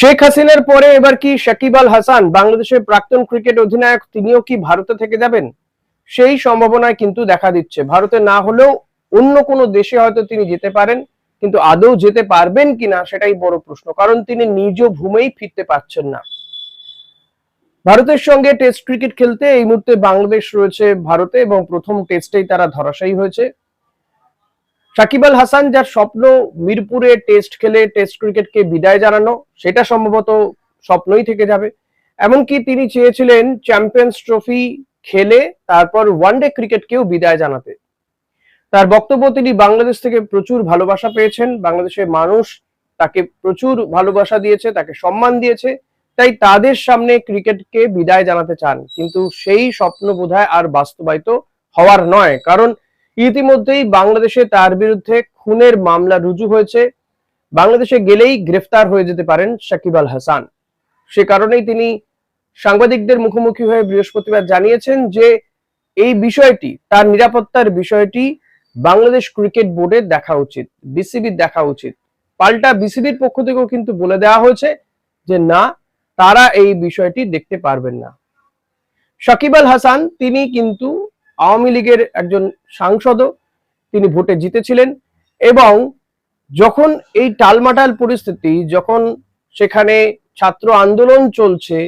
শেখ হাসিনার পরে এবার কি সাকিব আল হাসান বাংলাদেশের প্রাক্তন ক্রিকেট অধিনায়ক, তিনিও কি ভারতে থেকে যাবেন? সেই সম্ভাবনায় কিন্তু দেখা দিচ্ছে। ভারতে না হলেও অন্য কোনো দেশে হয়তো তিনি যেতে পারেন, কিন্তু আদৌ যেতে পারবেন কিনা সেটাই বড় প্রশ্ন, কারণ তিনি নিজ ভূমেই ফিরতে পারছেন না। ভারতের সঙ্গে টেস্ট ক্রিকেট খেলতে এই মুহূর্তে বাংলাদেশ রয়েছে ভারতে এবং প্রথম টেস্টেই তারা ধরাশায়ী হয়েছে। সাকিব আল হাসান যার স্বপ্ন মিরপুরে টেস্ট খেলে টেস্ট ক্রিকেটকে বিদায় জানানো, সেটা সম্ভবত স্বপ্নই থেকে যাবে। এমনকি তিনি চেয়েছিলেন চ্যাম্পিয়ন্স ট্রফি খেলে তারপর ওয়ানডে ক্রিকেটকেও বিদায় জানাতে। তার বক্তব্য তিনি বাংলাদেশ থেকে প্রচুর ভালোবাসা পেয়েছেন। বাংলাদেশের মানুষ তাকে প্রচুর ভালোবাসা দিয়েছে, তাকে সম্মান দিয়েছে, তাই তাদের সামনে ক্রিকেটকে বিদায় জানাতে চান। কিন্তু সেই স্বপ্ন বোধহয় আর বাস্তবায়িত হওয়ার নয়। কারণ ইতিমধ্যেই বাংলাদেশে তার বিরুদ্ধে খুনের মামলা রুজু হয়েছে। বাংলাদেশে গেলেই গ্রেফতার হয়ে যেতে পারেন সাকিব আল হাসান। সে কারণেই তিনি সাংবাদিকদের মুখোমুখি হয়ে বৃহস্পতিবার জানিয়েছেন যে এই বিষয়টি, তার নিরাপত্তার বিষয়টি বাংলাদেশ ক্রিকেট বোর্ডের দেখা উচিত বিসিবির দেখা উচিত। পাল্টা বিসিবির পক্ষ থেকেও কিন্তু বলে দেওয়া হয়েছে যে না, তারা এই বিষয়টি দেখতে পারবেন না। সাকিব আল হাসান, তিনি কিন্তু আওয়ামী লীগের একজন সাংসদও তিনি ভোটে জিতেছিলেন এবং যখন এই টালমাটাল পরিস্থিতি, যখন সেখানে ছাত্র আন্দোলন চলছে,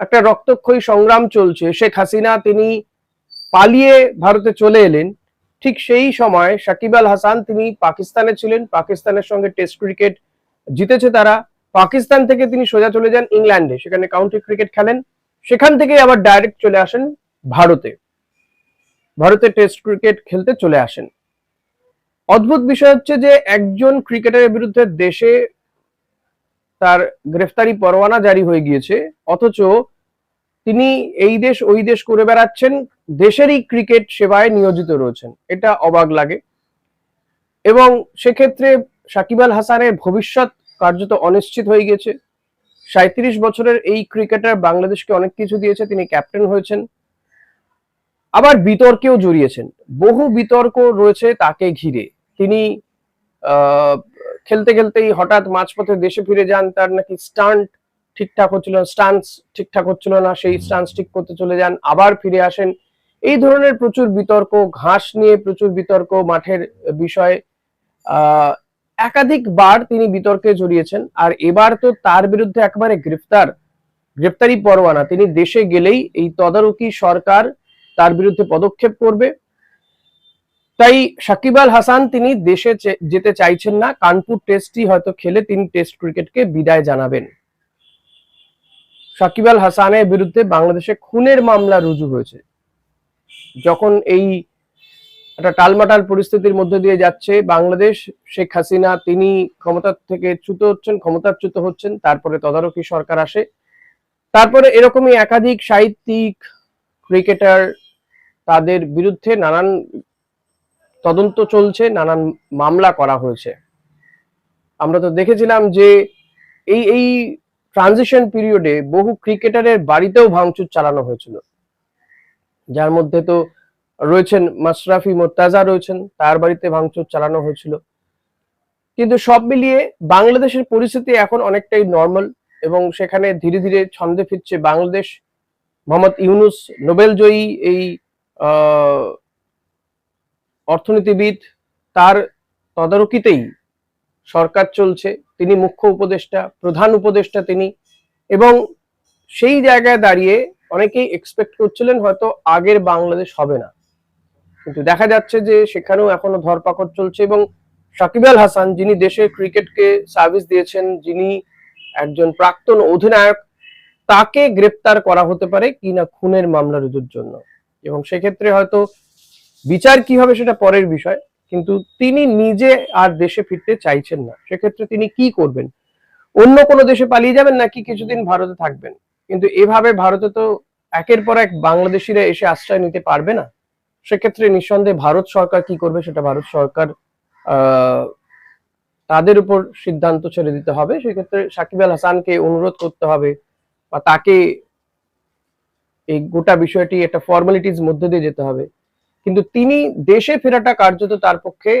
একটা রক্তক্ষয়ী সংগ্রাম চলছে, শেখ হাসিনা তিনি পালিয়ে ভারতে চলে এলেন, ঠিক সেই সময় সাকিব আল হাসান তিনি পাকিস্তানে ছিলেন, পাকিস্তানের সঙ্গে টেস্ট ক্রিকেট জিতেছে তারা। পাকিস্তান থেকে তিনি সোজা চলে যান ইংল্যান্ডে, সেখানে কাউন্টি ক্রিকেট খেলেন। সেখান থেকে আবার ডাইরেক্ট চলে আসেন ভারতে। ভারতে টেস্ট ক্রিকেট খেলতে চলে আসেন। অদ্ভুত বিষয় হচ্ছে যে একজন ক্রিকেটারের বিরুদ্ধে দেশে তার গ্রেফতারি পরোয়ানা জারি হয়ে গিয়েছে, অথচ তিনি এই দেশ, ওই দেশ করে বেড়াচ্ছেন, দেশেরই ক্রিকেট সেবায় নিয়োজিত রয়েছেন। এটা অবাক লাগে। এবং সেক্ষেত্রে সাকিব আল হাসানের ভবিষ্যৎ কার্যত অনিশ্চিত হয়ে গেছে সাঁত্রিশ বছরের এই ক্রিকেটার বাংলাদেশকে অনেক কিছু দিয়েছে, তিনি ক্যাপ্টেন হয়েছেন। আবার বিতর্কেও জড়িয়েছেন। বহু বিতর্ক রয়েছে তাকে ঘিরে। তিনি খেলতে খেলতেই হঠাৎ মাঝপথে দেশে ফিরে যান তার নাকি স্টান্ট ঠিকঠাক হচ্ছিল না স্টান্স ঠিকঠাক হচ্ছিল না সেই স্টান্স ঠিক করতে চলে যান আবার ফিরে আসেন। এই ধরনের প্রচুর বিতর্ক ঘাস নিয়ে প্রচুর বিতর্ক মাঠের বিষয়ে আহ একাধিকবার তিনি বিতর্কে জড়িয়েছেন। আর এবার তো তার বিরুদ্ধে একবারে গ্রেফতার গ্রেফতারি পরোয়ানা। তিনি দেশে গেলেই এই তদারকি সরকার তার বিরুদ্ধে পদক্ষেপ করবে। তাই সাকিব আল হাসান তিনি দেশে যেতে চাইছেন না। কানপুর টেস্টই হয়তো খেলে তিনি টেস্ট ক্রিকেটকে বিদায় জানাবেন। সাকিব আল হাসানের বিরুদ্ধে বাংলাদেশে খুনের মামলা রুজু হয়েছে। যখন এই একটা টালমাটাল পরিস্থিতির মধ্যে দিয়ে যাচ্ছে, বাংলাদেশ, শেখ হাসিনা তিনি ক্ষমতার থেকে চ্যুত হচ্ছেন, ক্ষমতাচ্যুত হচ্ছেন, তারপরে তদারকি সরকার আসে। তারপরে এরকমই একাধিক সাহিত্যিক, ক্রিকেটার তাদের বিরুদ্ধে নানান তদন্ত চলছে, নানান মামলা করা হয়েছে। আমরা তো দেখেছিলাম যে এই এই ট্রানজিশন পিরিয়ডে বহু ক্রিকেটারের বাড়িতেও ভাঙচুর চালানো হয়েছিল। যার মধ্যে তো রয়েছেন মাশরাফি মোর্তাজা রয়েছেন, তার বাড়িতে ভাঙচুর চালানো হয়েছিল। কিন্তু সব মিলিয়ে বাংলাদেশের পরিস্থিতি এখন অনেকটাই নর্মাল এবং সেখানে ধীরে ধীরে ছন্দে ফিরছে বাংলাদেশ। মোহাম্মদ ইউনুস নোবেল জয়ী এই অর্থনীতিবিদ তার তদারকিতেই সরকার চলছে। তিনি মুখ্য উপদেষ্টা, প্রধান উপদেষ্টা তিনি। এবং সেই জায়গায় দাঁড়িয়ে অনেকেই এক্সপেক্ট করছিলেন হয়তো আগের বাংলাদেশ হবে না। কিন্তু দেখা যাচ্ছে যে সেখানেও এখনও ধরপাকড় চলছে এবং সাকিব আল হাসান, যিনি দেশের ক্রিকেটকে সার্ভিস দিয়েছেন, যিনি একজন প্রাক্তন অধিনায়ক, তাকে গ্রেপ্তার করা হতে পারে কিনা খুনের মামলা রুজুর জন্য। এবং সেক্ষেত্রে হয়তো বিচার কি হবে সেটা পরের বিষয়, কিন্তু তিনি নিজে আর দেশে ফিরতে চাইছেন না। সেক্ষেত্রে তিনি কি করবেন? অন্য কোনো দেশে পালিয়ে যাবেন নাকি কিছুদিন ভারতে থাকবেন? কিন্তু এভাবে ভারতে তো একের পর এক বাংলাদেশিরা এসে আশ্রয় নিতে পারবে না। সেক্ষেত্রে নিঃসন্দেহে ভারত সরকার কি করবে সেটা ভারত সরকার তাদের উপর সিদ্ধান্ত ছেড়ে দিতে হবে। সেক্ষেত্রে সাকিব আল হাসানকে অনুরোধ করতে হবে বা তাকে এই গোটা বিষয়টি, একটা ফর্মালিটিস মধ্যে দিয়ে যেতে হবে। কিন্তু তিনি দেশে ফেরাটা কার্যত তার পক্ষে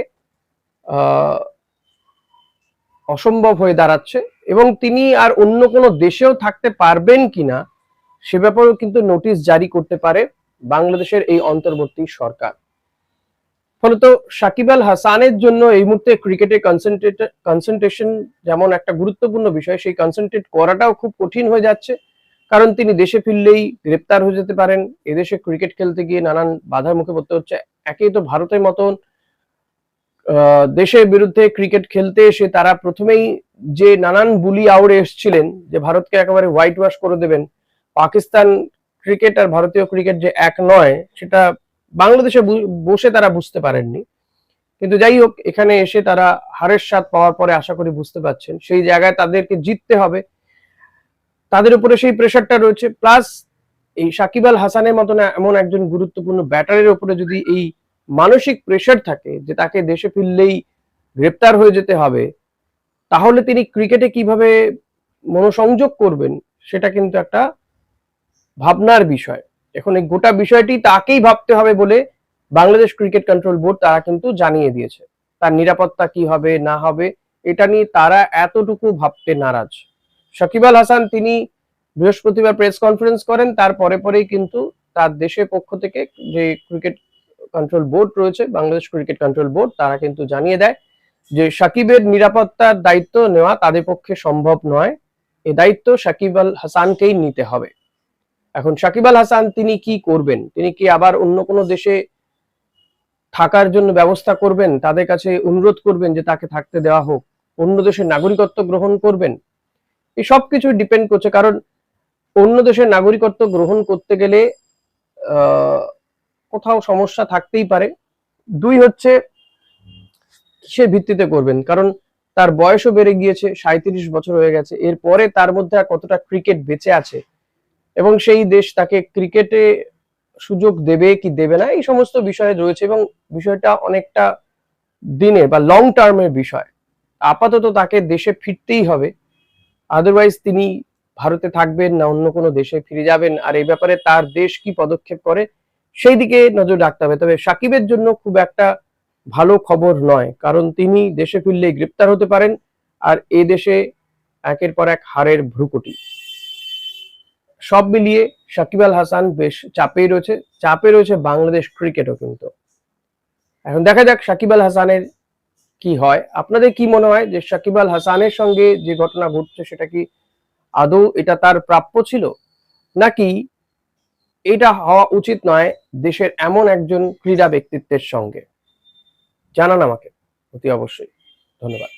অসম্ভব হয়ে দাঁড়াচ্ছে এবং তিনি আর অন্য কোনো দেশেও থাকতে পারবেন কিনা, সে ব্যাপারেও কিন্তু নোটিশ জারি করতে পারে বাংলাদেশের এই অন্তর্বর্তী সরকার। ফলত সাকিব আল হাসানের জন্য এই মুহূর্তে ক্রিকেটে কনসেন্ট্রেট কনসেন্ট্রেশন যেমন একটা গুরুত্বপূর্ণ বিষয়, সেই কনসেন্ট্রেট করাটাও খুব কঠিন হয়ে যাচ্ছে। কারণ তিনি দেশে ফিরলেই গ্রেপ্তার হয়ে যেতে পারেন। এদেশে ক্রিকেট খেলতে গিয়ে নানান বাধার মুখে পড়তে হচ্ছে। একেই তো ভারতের মতন দেশের বিরুদ্ধে ক্রিকেট খেলতে এসে তারা প্রথমেই যে নানান বুলি আউড়ে এসেছিলেন, যে ভারতকে একেবারে হোয়াইট ওয়াশ করে দেবেন, পাকিস্তান ক্রিকেট আর ভারতীয় ক্রিকেট যে এক নয়, সেটা বাংলাদেশে বসে তারা বুঝতে পারেননি। কিন্তু যাই হোক, এখানে এসে তারা হারের স্বাদ পাওয়ার পরে আশা করি বুঝতে পারছেন। সেই জায়গায় তাদেরকে জিততে হবে। তাদের উপরে সেই প্রেশারটা রয়েছে। প্লাস এই সাকিব আল হাসানের মতন এমন একজন গুরুত্বপূর্ণ ব্যাটারের উপরে যদি এই মানসিক প্রেশার থাকে, যে তাকে দেশে ফিরলেই গ্রেপ্তার হয়ে যেতে হবে, তাহলে তিনি ক্রিকেটে কীভাবে মনোসংযোগ করবেন, সেটা কিন্তু একটা ভাবনার বিষয়। এখন এই গোটা বিষয়টি তাকেই ভাবতে হবে বলে বাংলাদেশ ক্রিকেট কন্ট্রোল বোর্ড তারা কিন্তু জানিয়ে দিয়েছে। তার নিরাপত্তা কি হবে, না হবে, এটা নিয়ে তারা এতটুকু ভাবতে নারাজ। সাকিব আল হাসান তিনি বৃহস্পতিবার প্রেস কনফারেন্স করেন, তার পরে পরেই কিন্তু তার দেশের পক্ষ থেকে যে ক্রিকেট কন্ট্রোল বোর্ড রয়েছে, বাংলাদেশ ক্রিকেট কন্ট্রোল বোর্ড তারা কিন্তু জানিয়ে দেয় যে সাকিবের নিরাপত্তার দায়িত্ব নেওয়া তাদের পক্ষে সম্ভব নয়। এ দায়িত্ব সাকিব আল হাসানকেই নিতে হবে। এখন সাকিব আল হাসান তিনি কি করবেন? তিনি কি আবার অন্য কোনো দেশে থাকার জন্য ব্যবস্থা করবেন? তাদের কাছে অনুরোধ করবেন যে তাকে থাকতে দেওয়া হোক। অন্য দেশের নাগরিকত্ব গ্রহণ করবেন? এই সব কিছু ডিপেন্ড করছে। কারণ অন্য দেশের নাগরিকত্ব গ্রহণ করতে গেলে কোথাও সমস্যা থাকতেই পারে। দুই হচ্ছে, কিসের ভিত্তিতে করবেন? কারণ তার বয়সও বেড়ে গিয়েছে সাঁত্রিশ বছর হয়ে গেছে। এরপরে তার মধ্যে কতটা ক্রিকেট বেঁচে আছে? এবং সেই দেশ তাকে ক্রিকেটে সুযোগ দেবে কি দেবে না, এই সমস্ত বিষয়ে রয়েছে এবং বিষয়টা অনেকটা দিনে বা লং টার্মের বিষয়। আপাতত তাকে দেশে ফিরতেই হবে। আদারওয়াইজ তিনি ভারতে থাকবেন না, অন্য কোনো দেশে ফিরে যাবেন। আর এই ব্যাপারে তার দেশ কি পদক্ষেপ করে, সেই দিকে নজর রাখতে হবে। তবে সাকিবের জন্য খুব একটা ভালো খবর নয়, কারণ তিনি দেশে ফিরলে গ্রেপ্তার হতে পারেন, আর এ দেশে একের পর এক হারের ভ্রুকুটি। সব মিলিয়ে সাকিব আল হাসান বেশ চাপেই রয়েছে, চাপে রয়েছে বাংলাদেশ ক্রিকেটও কিন্তু। এখন দেখা যাক সাকিব আল হাসানের কি হয়? আপনাদের কি মনে হয় যে সাকিব আল হাসানের সঙ্গে যে ঘটনা ঘটছে সেটা কি আদৌ এটা তার প্রাপ্য ছিল? নাকি এটা হওয়া উচিত নয় দেশের এমন একজন ক্রীড়া ব্যক্তিত্বের সঙ্গে? জানান আমাকে, অতি অবশ্যই। ধন্যবাদ।